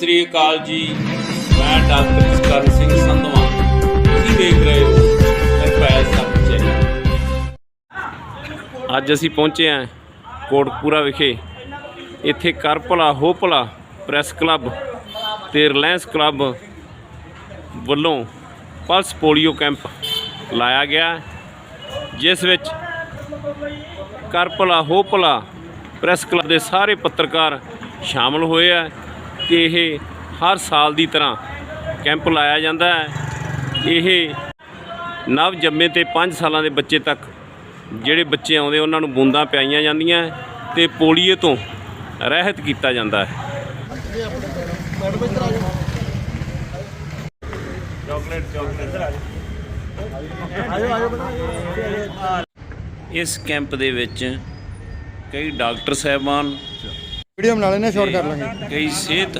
ਸ੍ਰੀ ਅਕਾਲ ਜੀ। ਮੈਂ ਡਾਕਟਰ ਕਰਨ ਸਿੰਘ ਸੰਧਵਾ। ਤੁਸੀਂ ਦੇਖ ਰਹੇ ਹੋ ਨਿਰਭੈ ਸੱਚ ਅੱਜ ਅਸੀਂ ਪਹੁੰਚੇ ਹਾਂ ਕੋਟਕਪੂਰਾ ਵਿਖੇ। ਇੱਥੇ ਕਰਪਲਾ ਹੋ ਭਲਾ ਪ੍ਰੈਸ ਕਲੱਬ ਤੇ ਰਿਲਾਇੰਸ ਕਲੱਬ ਵੱਲੋਂ ਪਲਸ ਪੋਲੀਓ ਕੈਂਪ ਲਾਇਆ ਗਿਆ। ਜਿਸ ਵਿੱਚ ਕਰਪਲਾ ਹੋ ਭਲਾ ਪ੍ਰੈਸ ਕਲੱਬ ਦੇ ਸਾਰੇ ਪੱਤਰਕਾਰ ਸ਼ਾਮਲ ਹੋਏ ਆ। ਤੇ ਇਹ ਹਰ ਸਾਲ ਦੀ ਤਰ੍ਹਾਂ ਕੈਂਪ ਲਾਇਆ ਜਾਂਦਾ ਹੈ। ਇਹ ਨਵ ਜੰਮੇ ਤੇ 5 ਸਾਲਾਂ ਦੇ ਬੱਚੇ ਤੱਕ ਜਿਹੜੇ ਬੱਚੇ ਆਉਂਦੇ, ਉਹਨਾਂ ਨੂੰ ਬੂੰਦਾਂ ਪਿਆਈਆਂ ਜਾਂਦੀਆਂ ਹੈ ਤੇ ਪੋਲੀਓ ਤੋਂ ਰਹਿਤ ਕੀਤਾ ਜਾਂਦਾ ਹੈ। ਇਸ ਕੈਂਪ ਦੇ ਵਿੱਚ ਕਈ ਡਾਕਟਰ ਸਾਹਿਬਾਨ ਵੀਡੀਓ ਬਣਾ ਲੈਣੇ ਸ਼ਾਰਟ ਕਰ ਲਾਂਗੇ। ਕਈ ਸਿਹਤ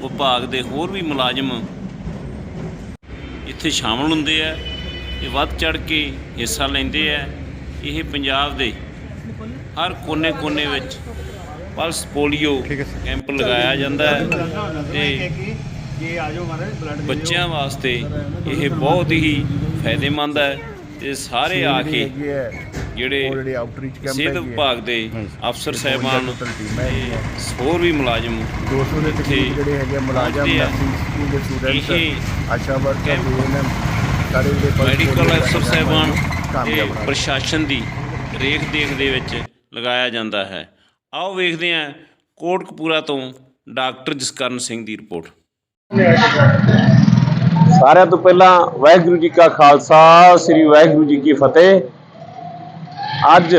ਵਿਭਾਗ ਦੇ ਹੋਰ ਵੀ ਮੁਲਾਜ਼ਮ ਇੱਥੇ ਸ਼ਾਮਲ ਹੁੰਦੇ ਆ ਇਹ ਵੱਧ ਚੜ ਕੇ ਹਿੱਸਾ ਲੈਂਦੇ ਆ। ਇਹ ਪੰਜਾਬ ਦੇ ਹਰ ਕੋਨੇ-ਕੋਨੇ ਵਿੱਚ ਪਲਸ ਪੋਲੀਓ। ਕੈਂਪ ਲਗਾਇਆ ਜਾਂਦਾ ਹੈ ਤੇ ਬੱਚਿਆਂ ਵਾਸਤੇ ਇਹ ਬਹੁਤ ਹੀ ਫਾਇਦੇਮੰਦ ਹੈ ਤੇ ਸਾਰੇ ਆ ਕੇ ਜਿਹੜੇ ਆਲਰੇਡੀ ਆਊਟਰੀਚ ਕੈਂਪ ਸਿਹਤ ਵਿਭਾਗ ਦੇ ਅਫਸਰ ਸਾਹਿਬਾਨ ਹੋਰ ਵੀ ਮੁਲਾਜ਼ਮ 200 ਦੇ ਤਕਰੀਬ ਜਿਹੜੇ ਹੈਗੇ ਮੁਲਾਜ਼ਮ। ਨਰਸਿੰਗ ਸਕੂਲ ਦੇ ਇਹ student ASHA worker camp BNM ਸਾਰੇ ਪਲਸ ਮੈਡੀਕਲ ਅਫਸਰ ਸਾਹਿਬਾਨ। ਪ੍ਰਸ਼ਾਸਨ ਦੀ ਰੇਖ ਦੇਖ ਦੇ ਵਿੱਚ ਲਗਾਇਆ ਜਾਂਦਾ ਹੈ। ਆਓ ਵੇਖਦੇ ਹਾਂ ਕੋਟਕਪੂਰਾ ਤੋਂ ਡਾਕਟਰ ਜਸਕਰਨ ਸਿੰਘ ਦੀ ਰਿਪੋਰਟ। ਸਾਰਿਆਂ ਤੋਂ ਪਹਿਲਾਂ ਵਾਹਿਗੁਰੂ ਜੀ ਕਾ ਖਾਲਸਾ ਸ੍ਰੀ ਵਾਹਿਗੁਰੂ ਜੀ ਕੀ ਫਤਿਹ। ਅੱਜ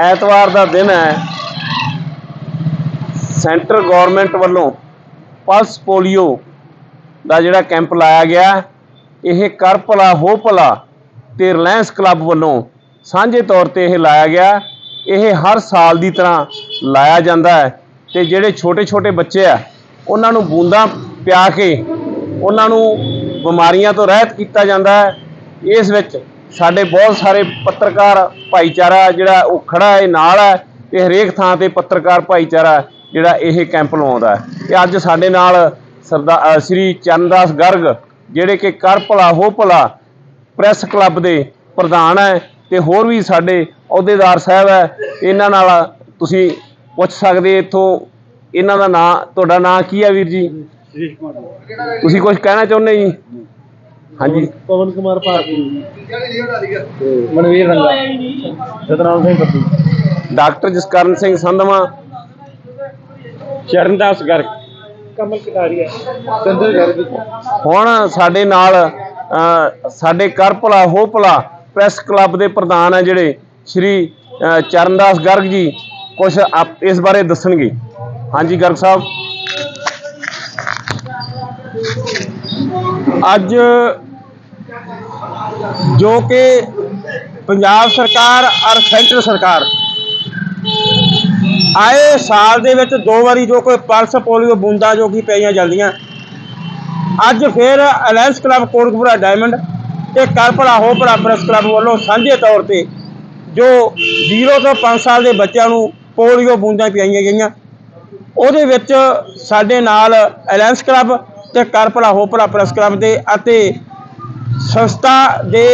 ਐਤਵਾਰ ਦਾ ਦਿਨ ਹੈ। ਸੈਂਟਰ ਗਵਰਨਮੈਂਟ ਵੱਲੋਂ ਪਲਸ ਪੋਲੀਓ ਦਾ ਜਿਹੜਾ ਕੈਂਪ ਲਾਇਆ ਗਿਆ ਇਹ ਕਰ ਭਲਾ, ਹੋ ਭਲਾ ਤੇ ਰਿਲਾਇੰਸ ਕਲੱਬ ਵੱਲੋਂ ਸਾਂਝੇ ਤੌਰ ਤੇ ਇਹ ਲਾਇਆ ਗਿਆ ਇਹ ਹਰ ਸਾਲ ਦੀ ਤਰ੍ਹਾਂ ਲਾਇਆ ਜਾਂਦਾ ਹੈ ਤੇ ਜਿਹੜੇ ਛੋਟੇ-ਛੋਟੇ ਬੱਚੇ ਆ, ਉਹਨਾਂ ਨੂੰ ਬੂੰਦਾਂ ਪਿਆ ਕੇ ਉਹਨਾਂ ਨੂੰ ਬਿਮਾਰੀਆਂ ਤੋਂ ਰਹਿਤ ਕੀਤਾ ਜਾਂਦਾ ਹੈ। ਇਸ ਵਿੱਚ ਸਾਡੇ ਬਹੁਤ ਸਾਰੇ ਪੱਤਰਕਾਰ ਭਾਈਚਾਰਾ ਜਿਹੜਾ ਉਹ ਖੜਾ ਹੈ ਨਾਲ ਹੈ ਤੇ ਹਰੇਕ ਥਾਂ ਤੇ ਪੱਤਰਕਾਰ ਭਾਈਚਾਰਾ ਜਿਹੜਾ ਇਹ ਕੈਂਪ ਲਵਾਉਂਦਾ ਹੈ। ਤੇ ਅੱਜ ਸਾਡੇ ਨਾਲ ਸਰਦਾਰ ਸ੍ਰੀ ਚਰਨਦਾਸ ਗਰਗ ਜਿਹੜੇ ਕਿ ਕਰ ਭਲਾ ਹੋ ਭਲਾ ਪ੍ਰੈਸ ਕਲੱਬ ਦੇ ਪ੍ਰਧਾਨ ਹੈ ਤੇ ਹੋਰ ਵੀ ਸਾਡੇ ਅਹੁਦੇਦਾਰ ਸਾਹਿਬ ਹੈ ਇਹਨਾਂ ਨਾਲ ਤੁਸੀਂ ਪੁੱਛ ਸਕਦੇ ਇੱਥੋਂ ਇਹਨਾਂ ਦਾ ਨਾਂ ਤੁਹਾਡਾ ਨਾਂ ਕੀ ਹੈ ਵੀਰ ਜੀ? ਤੁਸੀਂ ਕੁਝ ਕਹਿਣਾ ਚਾਹੁੰਦੇ ਜੀ? ਹਾਂਜੀ। ਪਵਨ ਕੁਮਾਰ ਭਾਰਤੀ ਮਨਵੀਰ ਰੰਗਾ। ਸਤਨਾਮ ਸਿੰਘ ਬੱਬੂ। ਡਾਕਟਰ ਜਸਕਰਨ ਸਿੰਘ ਸੰਧਵਾ ਚਰਨਦਾਸ ਗਰਗ। ਕਮਲ ਕਟਾਰੀਆ। ਚੰਦਰ ਗਰਗ ਹੁਣ ਸਾਡੇ ਨਾਲ ਅ, ਸਾਡੇ ਕਰ ਭਲਾ ਹੋ ਭਲਾ ਪ੍ਰੈਸ ਕਲੱਬ ਦੇ ਪ੍ਰਧਾਨ ਹੈ ਜਿਹੜੇ ਸ਼੍ਰੀ ਅ, ਚਰਨਦਾਸ ਗਰਗ ਜੀ ਕੁਝ ਇਸ ਬਾਰੇ ਦੱਸਣਗੇ। ਹਾਂਜੀ ਗਰਗ ਸਾਹਿਬ। ਅੱਜ ਜੋ ਕਿ ਪੰਜਾਬ ਸਰਕਾਰ ਔਰ ਸੈਂਟਰ ਸਰਕਾਰ ਆਏ ਸਾਲ ਦੇ ਵਿੱਚ ਦੋ ਵਾਰੀ ਜੋ ਕੋਈ ਪਲਸ ਪੋਲੀਓ ਬੂੰਦਾਂ ਜੋ ਕਿ ਪਈਆਂ ਜਾਂਦੀਆਂ। ਅੱਜ ਫਿਰ ਅਲਾਇੰਸ ਕਲੱਬ ਕੋਟਕਪੂਰਾ ਡਾਇਮੰਡ ਤੇ ਕਰਪੜਾ ਹੋ ਪ੍ਰੈਸ ਕਲੱਬ ਵੱਲੋਂ ਸਾਂਝੇ ਤੌਰ ਤੇ ਜੋ 0 ਤੋਂ 5 ਸਾਲ ਦੇ ਬੱਚਿਆਂ ਨੂੰ ਪੋਲੀਓ ਬੂੰਦਾਂ ਪਿਆਈਆਂ ਗਈਆਂ। ਉਹਦੇ ਵਿੱਚ ਸਾਡੇ ਨਾਲ ਅਲਾਇੰਸ ਕਲੱਬ ਤੇ ਕਰਪਲਾ ਹੋ ਪ੍ਰੈਸ ਕਲੱਬ ਦੇ ਅਤੇ ਸੰਸਥਾ ਦੇ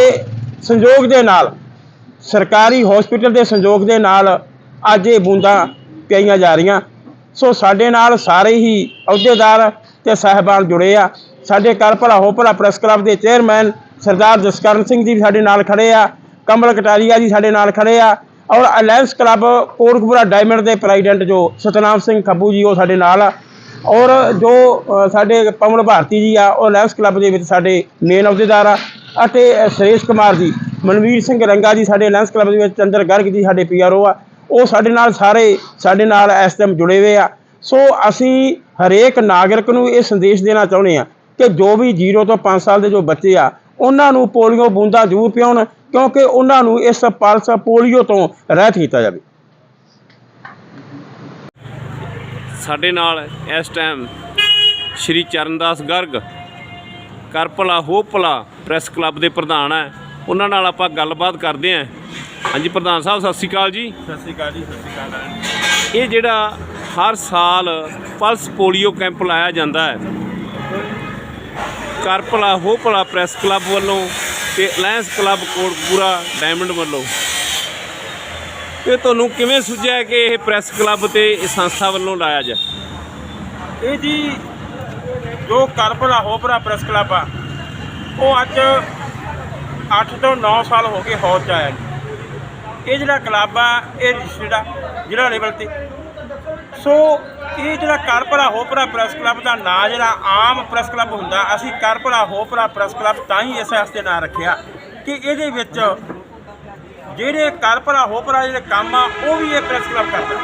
ਸੰਯੋਗ ਦੇ ਨਾਲ, ਸਰਕਾਰੀ ਹਸਪੀਟਲ ਦੇ ਸੰਯੋਗ ਦੇ ਨਾਲ ਅੱਜ ਇਹ ਬੂੰਦਾਂ ਪਈਆਂ ਜਾ ਰਹੀਆਂ। ਸੋ ਸਾਡੇ ਨਾਲ ਸਾਰੇ ਹੀ ਅਹੁਦੇਦਾਰ ਤੇ ਸਹਿਬਾਨ ਜੁੜੇ ਆ। ਸਾਡੇ ਕਰ ਭਲਾ ਹੋ ਭਲਾ ਪ੍ਰੈਸ ਕਲੱਬ ਦੇ ਚੇਅਰਮੈਨ ਸਰਦਾਰ ਜਸਕਰਨ ਸਿੰਘ ਜੀ ਵੀ ਸਾਡੇ ਨਾਲ ਖੜੇ ਆ ਕਮਲ ਕਟਾਰੀਆ ਜੀ ਸਾਡੇ ਨਾਲ ਖੜੇ ਆ, ਔਰ ਅਲਾਇੰਸ ਕਲੱਬ ਕੋਰਕਪੁਰਾ ਡਾਇਮੰਡ ਦੇ ਪ੍ਰੈਜ਼ੀਡੈਂਟ ਜੋ ਸਤਨਾਮ ਸਿੰਘ ਖੱਬੂ ਜੀ ਉਹ ਸਾਡੇ ਨਾਲ ਆ। ਔਰ ਜੋ ਸਾਡੇ ਪਵਨ ਭਾਰਤੀ ਜੀ ਆ ਉਹ ਲੈਂਸ ਕਲੱਬ ਦੇ ਵਿੱਚ ਸਾਡੇ ਮੇਨ ਅਹੁਦੇਦਾਰ ਆ ਅਤੇ ਅ, ਸੁਰੇਸ਼ ਕੁਮਾਰ ਜੀ ਮਨਵੀਰ ਸਿੰਘ ਰੰਗਾ ਜੀ ਸਾਡੇ ਲੈਂਸ ਕਲੱਬ ਦੇ ਵਿੱਚ ਚੰਦਰ ਗਰਗ ਜੀ ਸਾਡੇ ਪੀਆਰਓ ਆ ਉਹ ਸਾਡੇ ਨਾਲ ਸਾਰੇ ਸਾਡੇ ਨਾਲ ਇਸ ਟਾਈਮ ਜੁੜੇ ਹੋਏ ਆ। ਸੋ ਅਸੀਂ ਹਰੇਕ ਨਾਗਰਿਕ ਨੂੰ ਇਹ ਸੰਦੇਸ਼ ਦੇਣਾ ਚਾਹੁੰਦੇ ਆ ਕਿ ਜੋ ਵੀ 0 ਤੋਂ 5 ਸਾਲ ਦੇ ਜੋ ਬੱਚੇ ਆ ਉਹਨਾਂ ਨੂੰ ਪੋਲੀਓ ਬੂੰਦਾਂ ਜ਼ਰੂਰ ਪਿਆਉਣ ਕਿਉਂਕਿ ਉਹਨਾਂ ਨੂੰ ਇਸ ਪਲਸ ਪੋਲੀਓ ਤੋਂ ਰਹਿਤ ਕੀਤਾ ਜਾਵੇ। ਸਾਡੇ ਨਾਲ ਇਸ ਟਾਈਮ ਸ਼੍ਰੀ ਚਰਨਦਾਸ ਗਰਗ ਕਰ ਭਲਾ ਹੋ ਭਲਾ ਪ੍ਰੈਸ ਕਲੱਬ ਦੇ ਪ੍ਰਧਾਨ ਹੈ। ਉਹਨਾਂ ਨਾਲ ਆਪਾਂ ਗੱਲਬਾਤ ਕਰਦੇ ਹਾਂ। ਹਾਂਜੀ ਪ੍ਰਧਾਨ ਸਾਹਿਬ ਸਤਿ ਸ਼੍ਰੀ ਅਕਾਲ ਜੀ। ਸਤਿ ਸ਼੍ਰੀ ਅਕਾਲ ਜੀ ਸਤਿ ਸ਼੍ਰੀ ਅਕਾਲ ਇਹ ਜਿਹੜਾ ਹਰ ਸਾਲ ਪਲਸ ਪੋਲੀਓ ਕੈਂਪ ਲਾਇਆ ਜਾਂਦਾ ਹੈ। ਕਰ ਭਲਾ ਹੋ ਭਲਾ ਪ੍ਰੈਸ ਕਲੱਬ ਵੱਲੋਂ ਤੇ ਅਲਾਇੰਸ ਕਲੱਬ ਕੋਟਪੂਰਾ ਡਾਇਮੰਡ ਵੱਲੋਂ। ਇਹ ਤੁਹਾਨੂੰ ਕਿਵੇਂ ਸੁਝਿਆ ਕਿ ਇਹ ਪ੍ਰੈਸ ਕਲੱਬ ਤੇ ਇਹ ਸੰਸਥਾ ਵੱਲੋਂ ਲਾਇਆ ਜਾ ਇਹ ਜੀ ਜੋ ਕਰਪਲਾ ਹੋਪਰਾ ਪ੍ਰੈਸ ਕਲੱਬ ਆ, ਉਹ ਅੱਜ 8 ਤੋਂ 9 ਸਾਲ ਹੋ ਗਏ ਹੌਜ 'ਚ ਆਇਆ ਇਹ ਜਿਹੜਾ ਕਲੱਬ ਆ, ਇਹ ਰਜਿਸਟਰਡ ਆ ਜ਼ਿਲ੍ਹਾ ਲੈਵਲ ਤੇ। ਸੋ ਇਹ ਜਿਹੜਾ ਕਰਪਲਾ ਹੋਪਰਾ ਪ੍ਰੈਸ ਕਲੱਬ ਦਾ ਨਾਂ ਜਿਹੜਾ ਆਮ ਪ੍ਰੈਸ ਕਲੱਬ ਹੁੰਦਾ, ਅਸੀਂ ਕਰਪਲਾ ਹੋਪਰਾ ਪ੍ਰੈਸ ਕਲੱਬ ਤਾਂ ਹੀ ਇਸ ਵਾਸਤੇ ਨਾਂ ਰੱਖਿਆ ਕਿ ਇਹਦੇ ਵਿੱਚ ਜਿਹੜੇ ਕਰਪਲਾ ਹੋਪਰਾ ਜਿਹੜੇ ਕੰਮ ਆ, ਉਹ ਵੀ ਇਹ ਪ੍ਰੈਸ ਕਲੱਬ ਕਰਦਾ।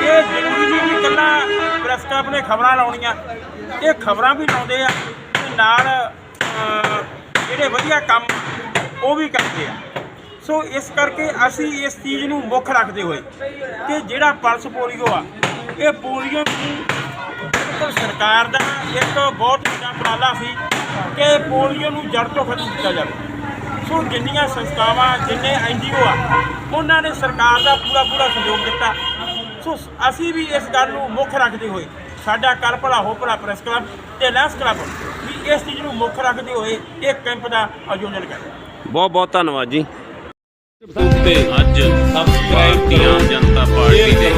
ਇਹ ਜ਼ਰੂਰੀ ਨਹੀਂ ਕਿ ਇਕੱਲਾ ਪ੍ਰੈਸ ਕਲੱਬ ਨੇ ਖਬਰਾਂ ਲਾਉਣੀਆਂ। ਇਹ ਖਬਰਾਂ ਵੀ ਲਾਉਂਦੇ ਆ ਤੇ ਨਾਲ ਜਿਹੜੇ ਵਧੀਆ ਕੰਮ ਉਹ ਵੀ ਕਰਦੇ ਆ। ਸੋ ਇਸ ਕਰਕੇ ਅਸੀਂ ਇਸ ਚੀਜ਼ ਨੂੰ ਮੁੱਖ ਰੱਖਦੇ ਹੋਏ ਕਿ ਜਿਹੜਾ ਪਲਸ ਪੋਲੀਓ ਆ, ਇਹ ਪੋਲੀਓ ਨੂੰ ਸਰਕਾਰ ਦਾ ਇੱਕ ਬਹੁਤ ਵੱਡਾ ਉਪਰਾਲਾ ਸੀ ਕਿ ਪੋਲੀਓ ਨੂੰ ਜੜ ਤੋਂ ਖਤਮ ਕੀਤਾ ਜਾਵੇ। ਸੋ ਜਿੰਨੀਆਂ ਸੰਸਥਾਵਾਂ, ਜਿੰਨੇ ਐਨਜੀਓ ਆ, ਉਹਨਾਂ ਨੇ ਸਰਕਾਰ ਦਾ ਪੂਰਾ ਪੂਰਾ ਸਹਿਯੋਗ ਦਿੱਤਾ। ਸੋ ਅਸੀਂ ਵੀ ਇਸ ਗੱਲ ਨੂੰ ਮੁੱਖ ਰੱਖਦੇ ਹੋਏ, ਸਾਡਾ ਕਰ ਭਲਾ ਹੋ ਭਲਾ ਪ੍ਰੈਸ ਕਲੱਬ ਤੇ ਲੈਂਸ ਕਲੱਬ ਵੀ ਇਸ ਚੀਜ਼ ਨੂੰ ਮੁੱਖ ਰੱਖਦੇ ਹੋਏ ਇਹ ਕੈਂਪ ਦਾ ਆਯੋਜਨ ਕਰਦੇ ਬਹੁਤ ਬਹੁਤ ਧੰਨਵਾਦ ਜੀ। ਤੇ ਅੱਜ ਸਬਸਕ੍ਰਾਈਬ ਦੀਆਂ ਜਨਤਾ ਪਾਰਟੀ ਦੇ